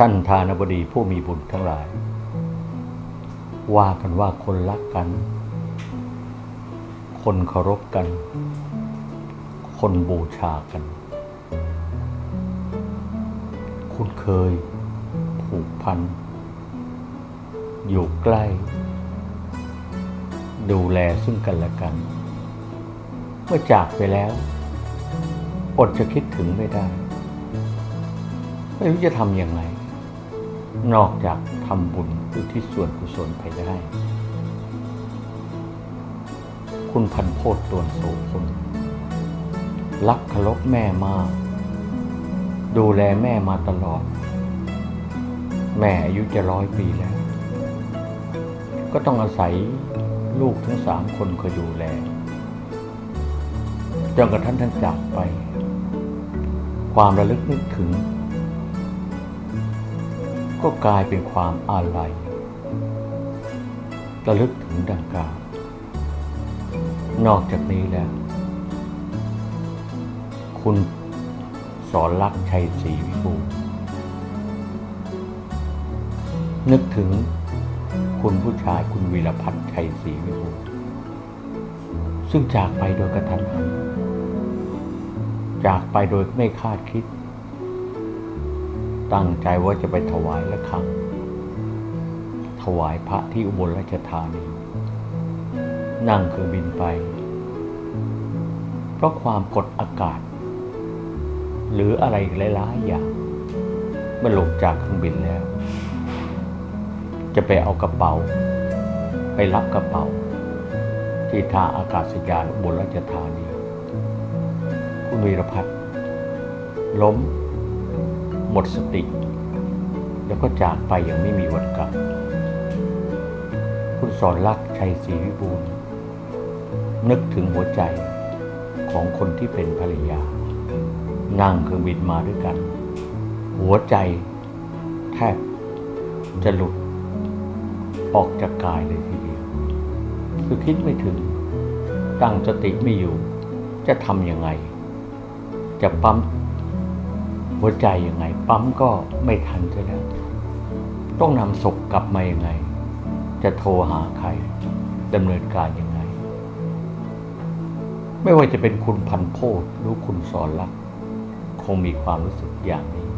ท่านทานบดีผู้มีบุญทั้งหลาย ว่ากันว่าคนรักกัน คนเคารพกัน คนบูชากัน คุณเคยผูกพัน อยู่ใกล้ ดูแลซึ่งกันและกัน เมื่อจากไปแล้ว อดจะคิดถึงไม่ได้ ไม่รู้จะทำยังไง นอกจากทำบุญอุทิศส่วนกุศลไปได้ คุณพันโพธตวนโสพลรักเคารพแม่มาก ดูแลแม่มาตลอด แม่อายุจะร้อยปีแล้ว ก็ต้องอาศัยลูกทั้งสามคนคอยดูแลจนกระทั่งท่านจากไป ความระลึกนึกถึง ก็กลายเป็นความอาลัยระลึกถึงดังกล่าว นอกจากนี้แล้ว คุณสอนรักชัยศรีวิบูลนึกถึงคุณผู้ชายคุณวีรพัฒน์ชัยศรีวิบูลซึ่งจากไปโดยกระทันหันจากไปโดยไม่คาดคิด ตั้งใจว่าจะไปถวายละครังถวายพระที่อุบลราชธานี นั่งเครื่องบินไป เพราะความกดอากาศ หรืออะไรหลายๆอย่างเมื่อลงจากเครื่องบินแล้ว จะไปเอากระเป๋า ไปรับกระเป๋า ที่ท่าอากาศยานอุบลราชธานี คุณวีรพัฒน์ล้ม หมดสติ แล้วก็จากไปอย่างไม่มีวันกลับ คุณสอนรักษัยศรีวิบูลนึกถึงหัวใจของคนที่เป็นภรรยา นั่งเครื่องบินมาด้วยกัน หัวใจแทบจะหลุดออกจากกายเลยทีเดียว คือคิดไม่ถึง ตั้งสติไม่อยู่ จะทำยังไง จะปั๊ม หัวใจยังไง ปั๊มก็ไม่ทันซะแล้วต้องนำศพกลับมายังไง จะโทรหาใครดำเนินการยังไง ไม่ว่าจะเป็นคุณพันโพธหรือคุณสอนรักคงมีความรู้สึกอย่างนี้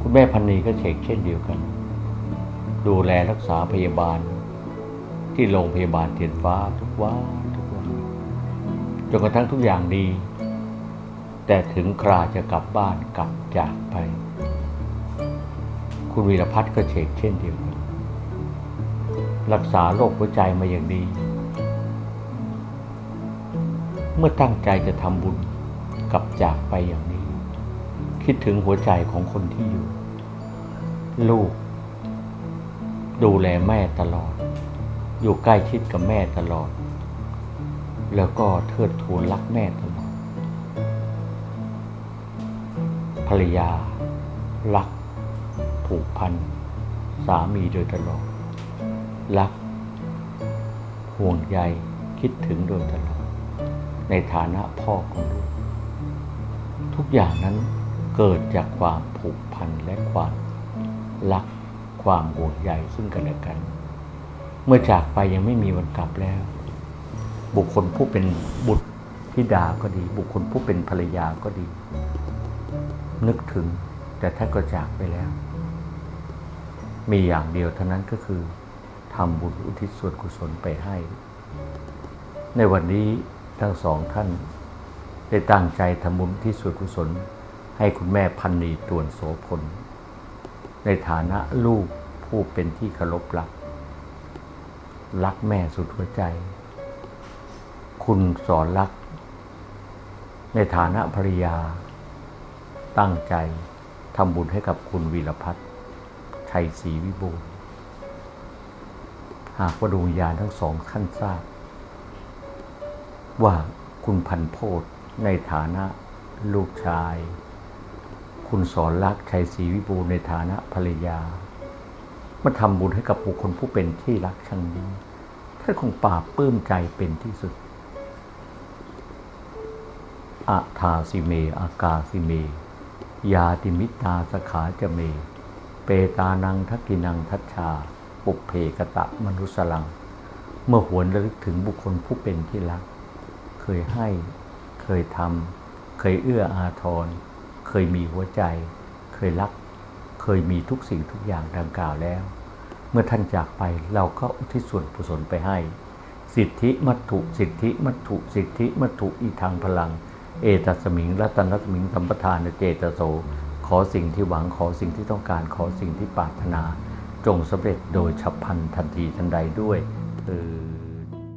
คุณแม่พันนีก็เชกเช่นเดียวกัน ดูแลรักษาพยาบาล ที่โรงพยาบาลเทียนฟ้าทุกวันทุกวันจนกระทั่งทุกอย่างดี แต่ถึงคราจะกลับบ้านกลับจากไป คุณวีรพัฒน์ก็เชกเช่นเดียวกันรักษาโรคหัวใจมาอย่างดี เมื่อตั้งใจจะทำบุญกลับจากไปอย่างนี้ คิดถึงหัวใจของคนที่อยู่ ลูก ดูแลแม่ตลอด อยู่ใกล้ชิดกับแม่ตลอด แล้วก็เทิดทูนรักแม่ตลอด รรยา รัก ผูกพัน สามีโดยตลอด รัก ห่วงใยคิดถึงโดยตลอด ในฐานะพ่อของลูกทุกอย่างนั้นเกิดจากความผูกพันและความรักความห่วงใยซึ่งกันและกัน เมื่อจากไปยังไม่มีวันกลับแล้ว บุคคลผู้เป็นบุตรธิดาก็ดี บุคคลผู้เป็นภรรยาก็ดี นึกถึง แต่ท่านก็จากไปแล้ว มีอย่างเดียวเท่านั้นก็คือทำบุญอุทิศส่วนกุศลไปให้ ในวันนี้ทั้งสองท่าน ได้ตั้งใจทำบุญที่ส่วนกุศล ให้คุณแม่พันนีตวนโสพล ในฐานะลูกผู้เป็นที่เคารพรัก รักแม่สุดหัวใจ คุณสอนรัก ในฐานะภรรยา ตั้งใจทำบุญให้กับคุณวีรพัฒน์ชัยศรีวิบูลย์หากว่าดวงญาณทั้งสองท่านทราบ ว่าคุณพันโพธในฐานะลูกชาย คุณสอนรักชัยศรีวิบูลย์ในฐานะภรรยามาทำบุญให้กับบุคคลผู้เป็นที่รักชังดีท่านคงปราบปลื้มใจเป็นที่สุดอาทาสิเม อากาสิเม ยาติมิตาสขาจะเม เปตานังทักกินังทัชชา ปุเพกตะมนุสลัง เมื่อหวนระลึกถึงบุคคลผู้เป็นที่รัก เคยให้ เคยทำ เคยเอื้ออาทร เคยมีหัวใจ เคยรัก เคยมีทุกสิ่งทุกอย่างดังกล่าวแล้ว เมื่อท่านจากไปเราก็อุทิศส่วนกุศลไปให้ สิทธิมัตถุ สิทธิมัตถุ สิทธิมัตถุอีทางพลัง เอตัสมิงรัตนสมิงสัมปทานเจตโส ขอสิ่งที่หวังขอสิ่งที่ต้องการขอสิ่งที่ปรารถนา จงสำเร็จโดยฉับพลันทันทีทันใดด้วยเออ